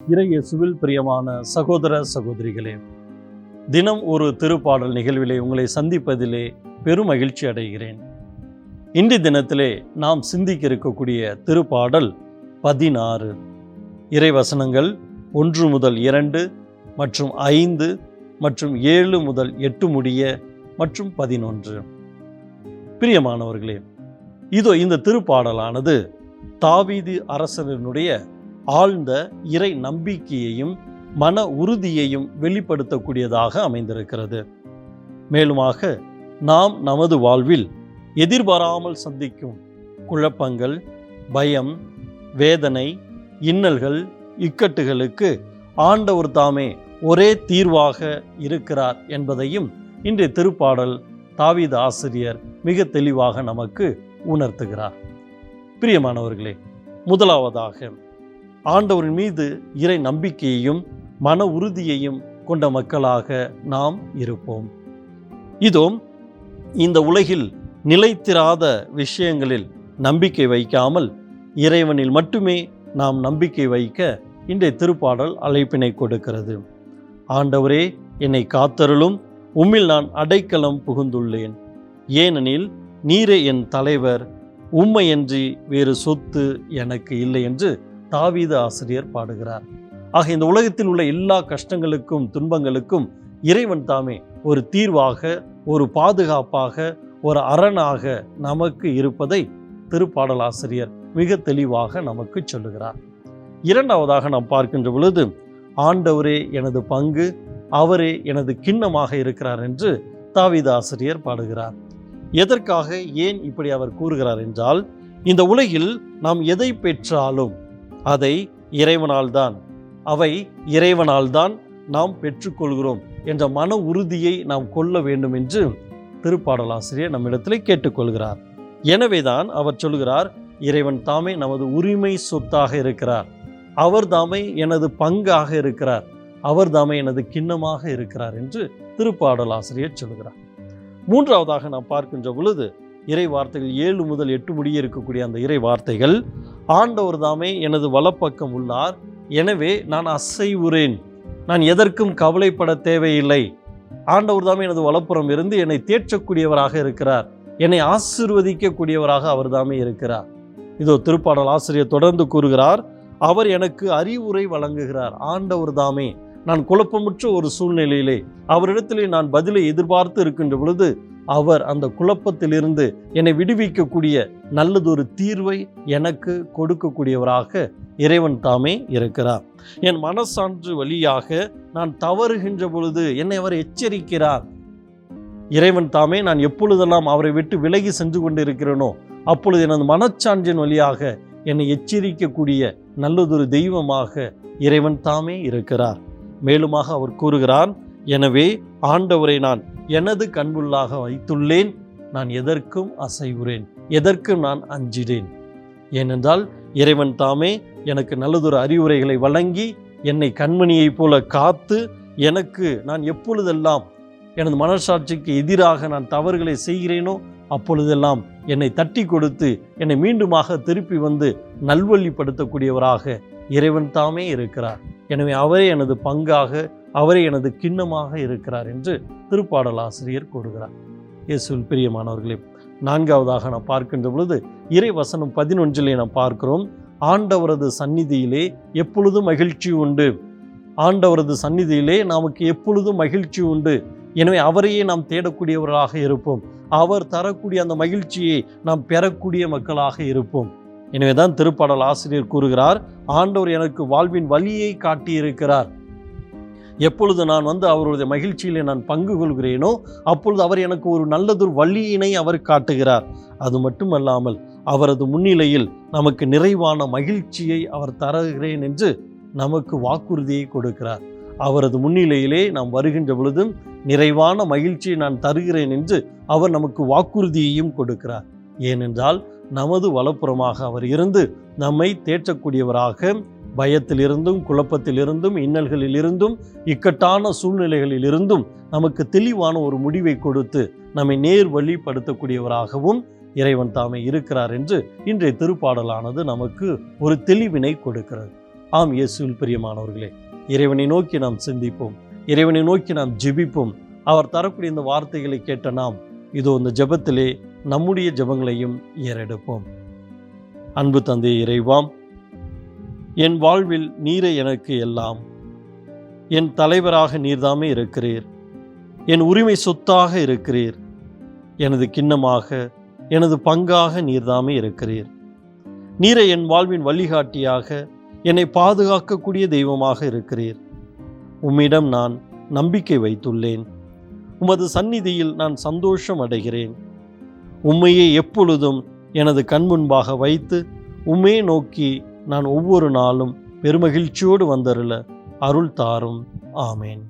இறையேசுவில் பிரியமான சகோதர சகோதரிகளே தினம் ஒரு திருப்பாடல் நிகழ்விலே உங்களை சந்திப்பதிலே பெரும் மகிழ்ச்சி அடைகிறேன். இன்றைய தினத்திலே நாம் சிந்திக்க இருக்கக்கூடிய திருப்பாடல் பதினாறு. இறைவசனங்கள் ஒன்று முதல் இரண்டு மற்றும் ஐந்து மற்றும் ஏழு முதல் எட்டு முடிய மற்றும் பதினொன்று. பிரியமானவர்களே இதோ இந்த திருப்பாடலானது தாவீது அரசனினுடைய ஆழ்ந்த இறை நம்பிக்கையையும் மன உறுதியையும் வெளிப்படுத்தக்கூடியதாக அமைந்திருக்கிறது. மேலுமாக நாம் நமது வாழ்வில் எதிர்பாராமல் சந்திக்கும் குழப்பங்கள் பயம் வேதனை இன்னல்கள் இக்கட்டுகளுக்கு ஆண்டவர் தாமே ஒரே தீர்வாக இருக்கிறார் என்பதையும் இன்றைய திருப்பாடல் தாவீது ஆசிரியர் மிக தெளிவாக நமக்கு உணர்த்துகிறார். பிரியமானவர்களே முதலாவதாக ஆண்டவரின் மீது இறை நம்பிக்கையையும் மன உறுதியையும் கொண்ட மக்களாக நாம் இருப்போம். இதோ இந்த உலகில் நிலைத்திராத விஷயங்களில் நம்பிக்கை வைக்காமல் இறைவனில் மட்டுமே நாம் நம்பிக்கை வைக்க இன்றைய திருப்பாடல் அழைப்பினை கொடுக்கிறது. ஆண்டவரே என்னை காத்தருளும் உம்மில் நான் அடைக்கலம் புகுந்துள்ளேன். ஏனெனில் நீரே என் தலைவர் உம்மையன்றி வேறு சொத்து எனக்கு இல்லை என்று தாவீது ஆசிரியர் பாடுகிறார். ஆக இந்த உலகத்தில் உள்ள எல்லா கஷ்டங்களுக்கும் துன்பங்களுக்கும் இறைவன் தாமே ஒரு தீர்வாக ஒரு பாதுகாப்பாக ஒரு அரணாக நமக்கு இருப்பதை திருப்பாடல் ஆசிரியர் மிக தெளிவாக நமக்கு சொல்லுகிறார். இரண்டாவதாக நாம் பார்க்கின்ற பொழுது ஆண்டவரே எனது பங்கு அவரே எனது கிண்ணமாக இருக்கிறார் என்று தாவீது ஆசிரியர் பாடுகிறார். எதற்காக ஏன் இப்படி அவர் கூறுகிறார் என்றால் இந்த உலகில் நாம் எதை பெற்றாலும் அதை இறைவனால்தான். அவை இறைவனால்தான் நாம் பெற்றுக்கொள்கிறோம் என்ற மன உறுதியை நாம் கொள்ள வேண்டும் என்று திருப்பாடலாசிரியர் நம்மிடத்தில் கேட்டுக்கொள்கிறார். எனவேதான் அவர் சொல்கிறார் இறைவன் தாமே நமது உரிமை சொத்தாக இருக்கிறார். அவர் தாமே எனது பங்காக இருக்கிறார். அவர் தாமே எனது கிண்ணமாக இருக்கிறார் என்று திருப்பாடலாசிரியர் சொல்கிறார். மூன்றாவதாக நாம் பார்க்கின்ற பொழுது இறை வார்த்தைகள் ஏழு முதல் எட்டு முடிய இருக்கக்கூடிய அந்த இறை வார்த்தைகள் ஆண்டவர் தாமே எனது வலப்பக்கம் உள்ளார். எனவே நான் அசைவுறேன். நான் எதற்கும் கவலைப்பட தேவையில்லை. ஆண்டவர் தாமே எனது வலப்புறம் இருந்து என்னை தேற்றக்கூடியவராக இருக்கிறார். என்னை ஆசிர்வதிக்கக்கூடியவராக அவர் தாமே இருக்கிறார். இதோ திருப்பாடல் ஆசிரியர் தொடர்ந்து கூறுகிறார் அவர் எனக்கு அறிவுரை வழங்குகிறார். ஆண்டவர் தாமே நான் குழப்பமுற்ற ஒரு சூழ்நிலையிலே அவரிடத்திலே நான் பதிலை எதிர்பார்த்து இருக்கின்ற பொழுது அவர் அந்த குழப்பத்திலிருந்து என்னை விடுவிக்கக்கூடிய நல்லதொரு தீர்வை எனக்கு கொடுக்கக்கூடியவராக இறைவன் தாமே இருக்கிறார். என் மனசான்று வழியாக நான் தவறுகின்ற பொழுது என்னை அவர் எச்சரிக்கிறார். இறைவன் தாமே நான் எப்பொழுதெல்லாம் அவரை விட்டு விலகி சென்று கொண்டிருக்கிறேனோ அப்பொழுது எனது மனச்சான்றின் வழியாக என்னை எச்சரிக்கக்கூடிய நல்லதொரு தெய்வமாக இறைவன் தாமே இருக்கிறார். மேலுமாக அவர் கூறுகிறார் எனவே ஆண்டவரை நான் எனது கண்புள்ளாக வைத்துள்ளேன் நான் எதற்கும் அசைவுறேன் எதற்கும் நான் அஞ்சிடேன் ஏனென்றால் இறைவன் தாமே எனக்கு நல்லதொரு அறிவுரைகளை வழங்கி என்னை கண்மணியைப் போல காத்து எனக்கு நான் எப்பொழுதெல்லாம் எனது மனசாட்சிக்கு எதிராக நான் தவறுகளை செய்கிறேனோ அப்பொழுதெல்லாம் என்னை தட்டி கொடுத்து என்னை மீண்டுமாக திருப்பி வந்து நல்வழிப்படுத்தக்கூடியவராக இறைவன் தாமே இருக்கிறார். எனவே அவரே எனது பங்காக அவரே எனது கிண்ணமாக இருக்கிறார் என்று திருப்பாடல் ஆசிரியர் கூறுகிறார். இயேசுவில் பிரியமானவர்களே நான்காவதாக நாம் பார்க்கின்ற பொழுது இறை வசனம் பதினொன்றிலே நாம் பார்க்கிறோம் ஆண்டவரது சந்நிதியிலே எப்பொழுதும் மகிழ்ச்சி உண்டு. ஆண்டவரது சந்நிதியிலே நமக்கு எப்பொழுதும் மகிழ்ச்சி உண்டு. எனவே அவரையே நாம் தேடக்கூடியவர்களாக இருப்போம். அவர் தரக்கூடிய அந்த மகிழ்ச்சியை நாம் பெறக்கூடிய மக்களாக இருப்போம். எனவே தான் திருப்பாடல் ஆசிரியர் கூறுகிறார் ஆண்டவர் எனக்கு வாழ்வின் வழியை காட்டியிருக்கிறார். எப்பொழுது நான் வந்து அவருடைய மகிழ்ச்சியிலே நான் பங்கு கொள்கிறேனோ அப்பொழுது அவர் எனக்கு ஒரு நல்லதொரு வழியினை அவர் காட்டுகிறார். அது மட்டுமல்லாமல் அவரது முன்னிலையில் நமக்கு நிறைவான மகிழ்ச்சியை அவர் தருகிறேன் என்று நமக்கு வாக்குறுதியை கொடுக்கிறார். அவரது முன்னிலையிலே நாம் வருகின்ற பொழுதும் நிறைவான மகிழ்ச்சியை நான் தருகிறேன் என்று அவர் நமக்கு வாக்குறுதியையும் கொடுக்கிறார். ஏனென்றால் நமது வலப்புறமாக அவர் இருந்து நம்மை தேற்றக்கூடியவராக பயத்திலிருந்தும் குழப்பத்திலிருந்தும் இன்னல்களிலிருந்தும் இக்கட்டான சூழ்நிலைகளிலிருந்தும் நமக்கு தெளிவான ஒரு முடிவை கொடுத்து நம்மை நேர் வழிப்படுத்தக்கூடியவராகவும் இறைவன் தாமே இருக்கிறார் என்று இன்றைய திருப்பாடலானது நமக்கு ஒரு தெளிவினை கொடுக்கிறது. ஆம் இயேசுவில் பிரியமானவர்களே இறைவனை நோக்கி நாம் சிந்திப்போம் இறைவனை நோக்கி நாம் ஜெபிப்போம். அவர் தரக்கூடிய இந்த வார்த்தைகளை கேட்ட நாம் இதோ இந்த ஜெபத்திலே நம்முடைய ஜெபங்களையும் ஏறெடுப்போம். அன்பு தந்தை இறைவாம் என் வாழ்வில் நீரே எனக்கு எல்லாம். என் தலைவராக நீர்தாமே இருக்கிறீர். என் உரிமை சொத்தாக இருக்கிறீர். எனது கிண்ணமாக எனது பங்காக நீர்தாமே இருக்கிறீர். நீரை என் வாழ்வின் வழிகாட்டியாக என்னை பாதுகாக்கக்கூடிய தெய்வமாக இருக்கிறீர். உம்மிடம் நான் நம்பிக்கை வைத்துள்ளேன். உமது சந்நிதியில் நான் சந்தோஷம் அடைகிறேன். உம்மையே எப்பொழுதும் எனது கண் முன்பாக வைத்து உம்மே நோக்கி நான் ஒவ்வொரு நாளும் பெருமகிழ்ச்சியோடு வந்தருள அருள் தாரும். ஆமேன்.